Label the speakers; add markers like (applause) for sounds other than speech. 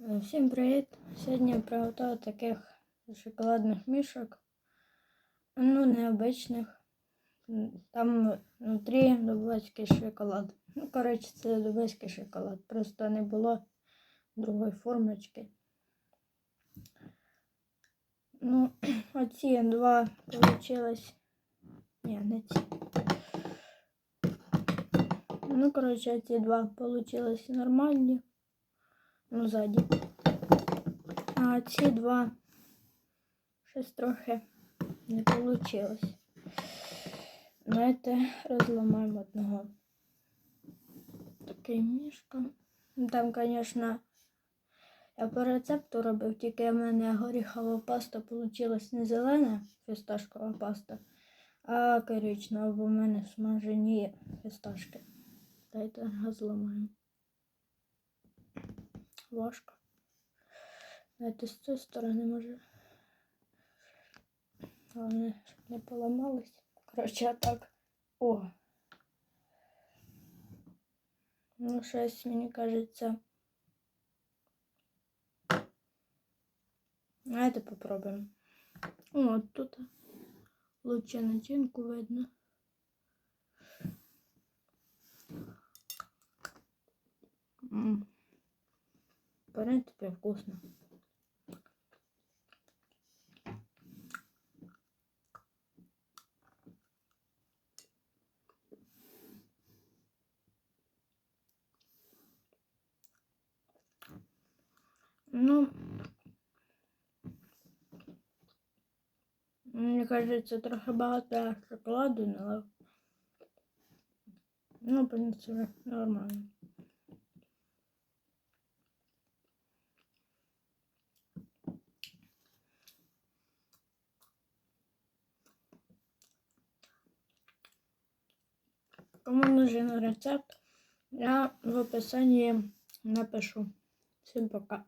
Speaker 1: Е, Всім привіт! Сьогодні я приготував таких шоколадних мішок. Ну, необичних. Там внутрі дубайський шоколад. Ну, коротше, це дубайський шоколад. Просто не було другої формочки. Ну, (clears throat) оці два получилось. Ні, не ці. Ну, коротше, ці два получились нормальні. Ну, ззаді. А ці два щось трохи не вийшло. Давайте розламаємо одного. Такий мішка. Ну, Там, звісно, я по рецепту робив, тільки в мене горіхова паста вийшла не зелена фісташкова паста, а коричнева, бо в мене смажені фісташки. Дайте розламаємо. Важко. Давайте з цієї сторони може. Головне, щоб не поламались. Коротше, а так. О. Ну, щось, мені кажеться. Давайте попробуємо. О, от тут лучше начинку видно. Принципе, вкусно. Ну, мені кажется, трохи багато шоколаду, але ну, в принципі, нормально. Кому нужен рецепт, я в описании напишу. Всем пока.